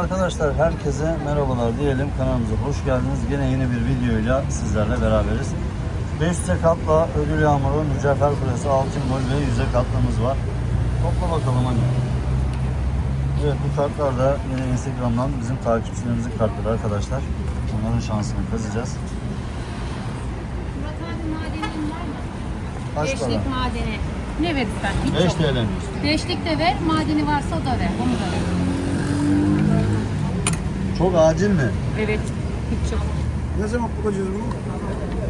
Arkadaşlar herkese merhabalar diyelim kanalımıza hoş geldiniz. Yine yeni bir videoyla sizlerle beraberiz. 500 katla ödül yağmuru, mücevher kulesi, altın gol ve yüze katlımız var. Topla bakalım hani. Evet bu kartlar da yine Instagram'dan bizim takipçilerimizin kartları arkadaşlar. Onların şansını kazacağız. Murat abi madenin var mı? Kaç para? Beşlik madeni. Ne verirsen? Hiç 5 yok. TL miyiz? Beşlik de ver, madeni varsa o da ver. Onu da ver. Çok acil mi? Evet, hiç yok. Ne zaman bulacağız bunu?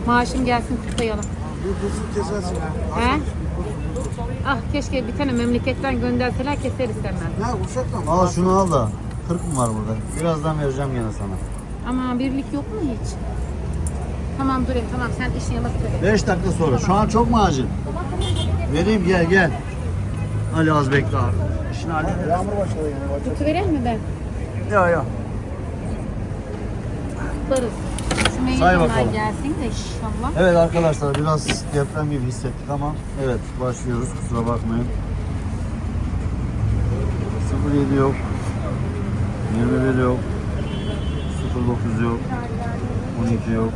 Maaşım gelsin kutlayalım. Bir kuzu kesersin. He? Ah keşke bir tane memleketten gönderseler keseriz hemen. Ne uşakla mı? Al şunu al da 40 mı var burada? Birazdan vereceğim gene sana. Ama birlik yok mu hiç? Tamam durayım tamam sen işini yapıp söyle. 5 dakika sonra. Şu an çok mu acil? Vereyim gel gel. Ali az bekle abi. İşini halledelim. Yağmur başladı yine. Başladı. Kutu vereyim mi ben? Yok yok. Tutarız. Şu meyveler bakalım. gelsin de inşallah. Evet arkadaşlar biraz deprem gibi hissettik ama evet başlıyoruz kusura bakmayın. 07 yok. 21 yok. 09 yok. 12 yok.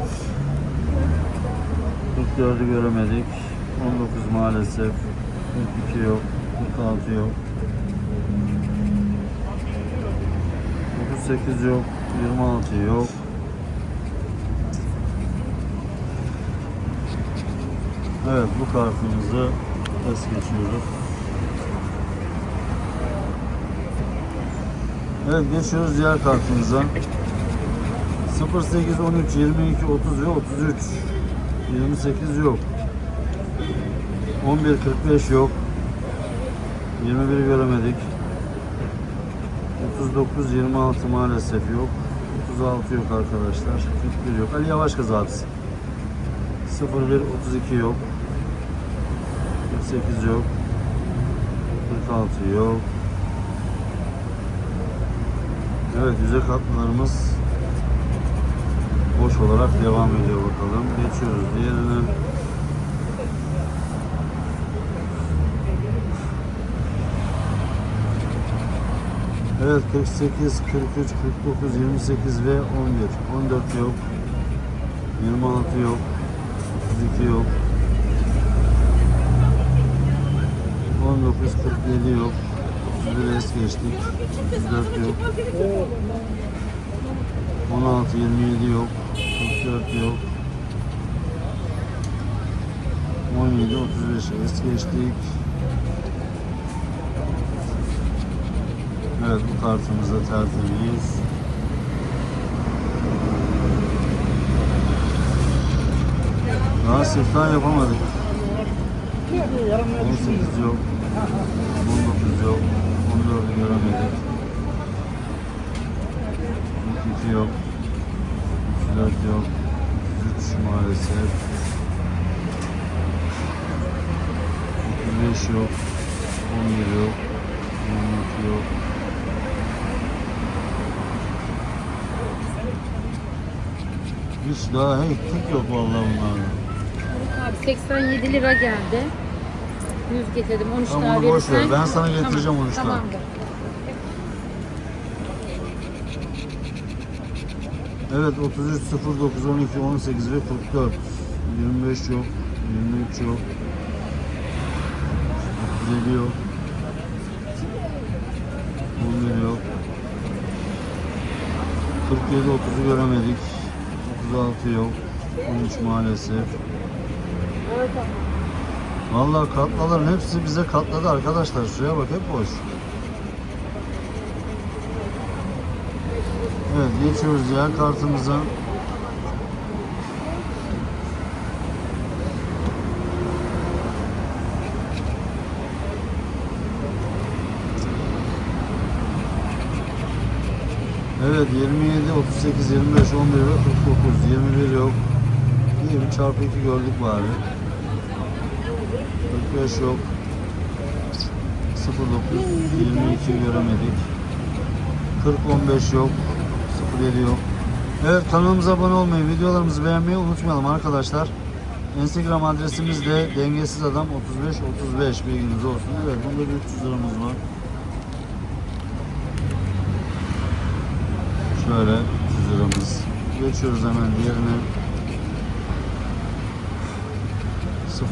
44'ü göremedik. 19 maalesef. 42 yok. 46 yok. 38 yok. 26 yok. Evet bu kartımızı es geçiyoruz. Evet geçiyoruz diğer kartımıza. 08 13 22 30 ve 33 28 yok. 11 45 yok. 21 göremedik. 39 26 maalesef yok. 36 yok arkadaşlar. 41 yok. Ali Yavaş kız abisi. 01 32 yok. 48 yok. 46 yok. Evet yüzey katlılarımız boş olarak devam ediyor bakalım. Geçiyoruz diğerine. Evet 48, 43, 49, 28 ve 11. 14 yok. 26 yok. 32 yok. 19, 47 yok. 31 es geçtik. 34 yok. 16, 27 yok. 44 yok. 17, 35 es geçtik. Evet bu kartımız da tertemiz. Daha siftah yapamadık. 18 yok. 19 yok. 14'ü göremedik. 42 yok. 34 yok. 33 maalesef. 35 yok. 11 yok. 12 yok. Hiç daha hiç yok vallahi bunlarda. Abi 87 lira geldi. 100 getirdim. 13 Tamam, daha onu boş ver. verirsen- Ben sana getireceğim Tamam, 13 daha. Tamamdır. Evet 33, 09, 12, 18 ve 44. 25 yok. 23 yok. 37 yok. 11 yok. 47, 30'u göremedik. 36 yok. 13 maalesef. Vallahi katlaların hepsi bize katladı arkadaşlar. Şuraya bak hep boş. Evet geçiyoruz diğer kartımıza. Evet 27, 38, 25, 11 ve 49. 21 yok. İyi bir çarpı 2 gördük bari. 45 yok. 09, 22 göremedik. 40, 15 yok. 07 yok. Evet kanalımıza abone olmayı, videolarımızı beğenmeyi unutmayalım arkadaşlar. Instagram adresimiz de dengesiz adam 35 35 bilginiz olsun. Evet bunda bir 300 liramız var. böyle 300 liramız. Geçiyoruz hemen diğerine.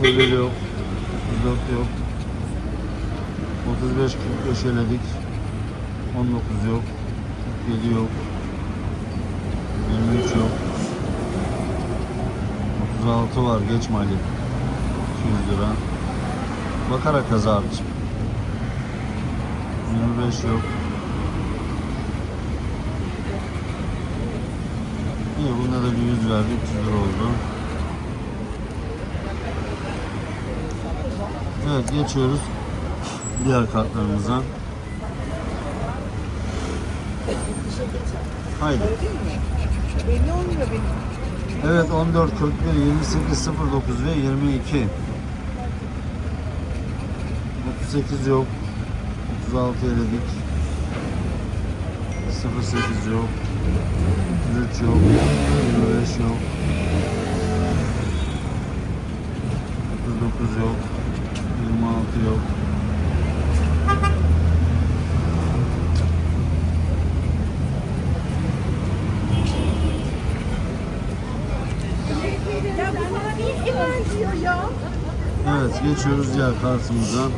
01 yok. 34 yok. 35 45 eledik. 19 yok. 47 yok. 23 yok. 36 var geç mali. 200 lira. Bakarak abicim. 25 yok. İyi bunda da bir 100 verdi 300 lira oldu. Evet geçiyoruz diğer kartlarımıza. Haydi. Evet 14, 41, 28, 09 ve 22. 38 yok. 36 eledik. 08 yok. 33 yok. 25 yok. 39 yok. 26 yok. Evet geçiyoruz diğer kartımıza.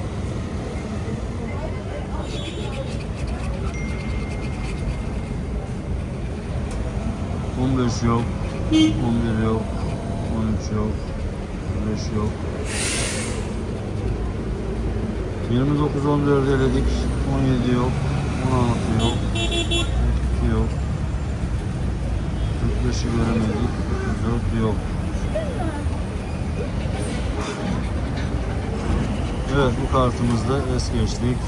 On beş yok, on bir yok, on üç yok, beş yok. 29 14 eledik. 17 yok. 16 yok. 42 yok. 45'i göremedik. 34 yok. Evet bu kartımızda es geçtik.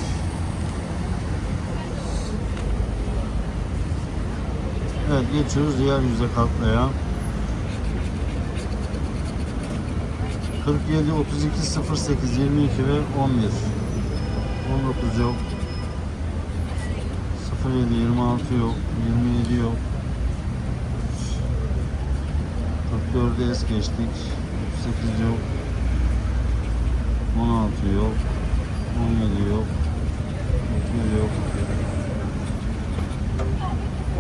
Evet geçiyoruz diğer yüze katlaya. 47, 32, 08, 22 ve 11. 19 yok. 07, 26 yok. 27 yok. 44'e es geçtik. 38 yok. 16 yok. 17 yok. 21 yok.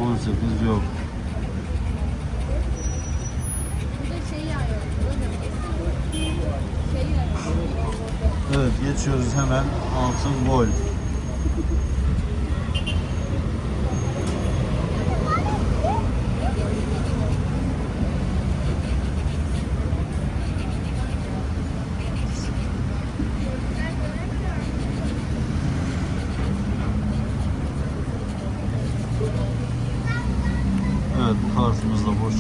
18 yok. Evet geçiyoruz hemen altın gol. Evet bu kartımız boş.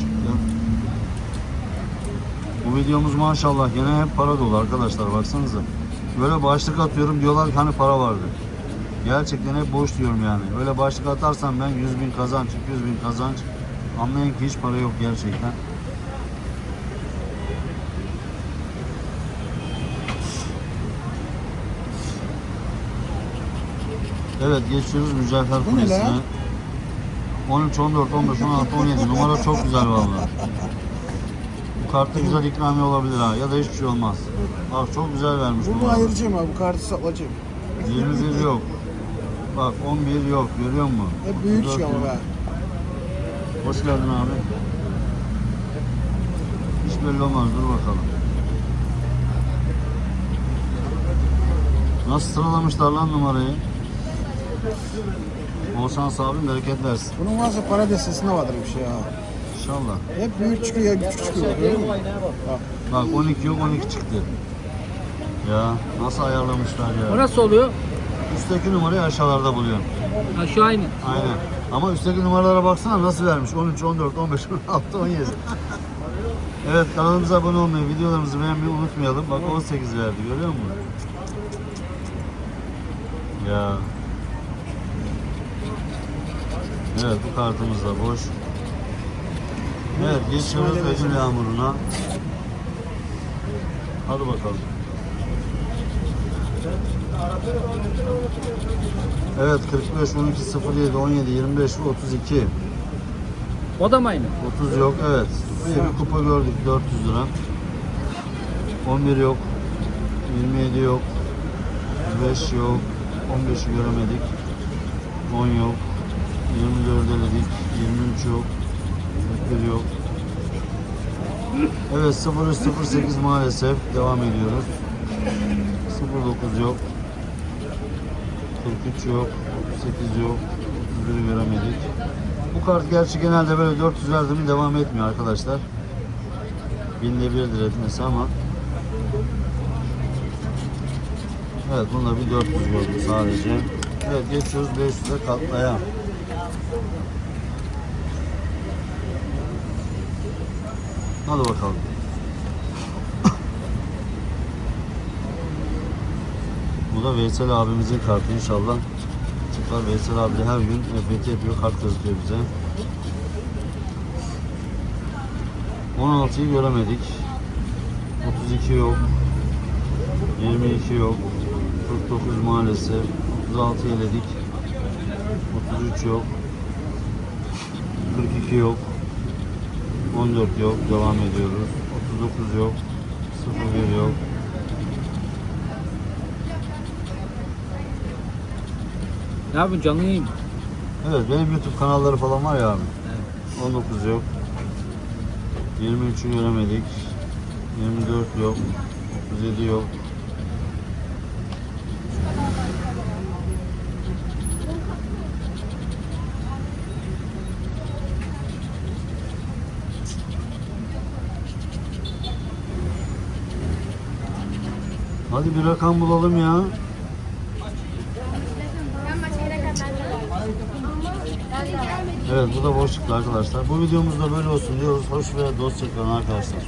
Bu videomuz maşallah gene hep para dolu arkadaşlar baksanıza. Böyle başlık atıyorum diyorlar ki hani para vardı. Gerçekten hep boş diyorum yani. Öyle başlık atarsam ben 100 bin kazanç, 200 bin kazanç anlayın ki hiç para yok gerçekten. Evet geçiyoruz Mücevher? Kulesi'ne. 13, 14, 15, 16, 17 numara çok güzel vallahi. Kartta güzel ikramiye olabilir ha ya da hiçbir şey olmaz. Bak çok güzel vermiş Bunu numara. ayıracağım abi. Bu kartı saklayacağım. 21 yok. Bak 11 yok görüyor musun? Hep büyük 34 şey ama be. Hoş geldin abi. Hiç belli olmaz dur bakalım. Nasıl sıralamışlar lan numarayı? Bol şans abim bereket versin. Bunun varsa para destesinde vardır bir şey ha. İnşallah. Hep büyük çıkıyor küçük çıkıyor. Bak. Bak 12 yok 12 çıktı. Ya nasıl ayarlamışlar O ya. nasıl oluyor? Üstteki numarayı aşağılarda buluyorum. Ha, şu aynı. Aynen. Ama üstteki numaralara baksana nasıl vermiş. 13, 14, 15, 16, 17. Evet kanalımıza abone olmayı, videolarımızı beğenmeyi unutmayalım. Bak 18 verdi görüyor musun? Ya. Evet bu kartımız da boş. Evet geçiyoruz ödül yağmuruna. Hadi bakalım. Evet 45, 12, 07, 17, 25 ve 32. O da mı aynı? 30 yok evet. Bir kupa gördük 400 lira. 11 yok. 27 yok. 5 yok. 15'i göremedik. 10 yok. 24 eledik. 23 yok. 41 yok. Evet 0308 maalesef devam ediyoruz. 09 yok. 43 yok. 38 yok. 31'i göremedik. Bu kart gerçi genelde böyle 400 verdi mi devam etmiyor arkadaşlar. Binde birdir etmesi ama Evet bunda bir 400 gördüm sadece. Evet geçiyoruz 500'e katlaya. Hadi bakalım. Bu da Veysel abimizin kartı inşallah. Çıkar Veysel abi her gün EFT yapıyor kart yazıyor bize. 16'yı göremedik. 32 yok. 22 yok. 49 maalesef. 36 eledik. 33 yok. 42 yok. 14 yok. Devam ediyoruz. 39 yok. 01 yok. Ne yapıyorsun canlı yayın? Evet benim YouTube kanalları falan var ya abi. 19 yok. 23'ü göremedik. 24 yok. 37 yok. Hadi bir rakam bulalım ya. Evet bu da boş çıktı arkadaşlar. Bu videomuz da böyle olsun diyoruz. Hoş ve dostça kalın arkadaşlar.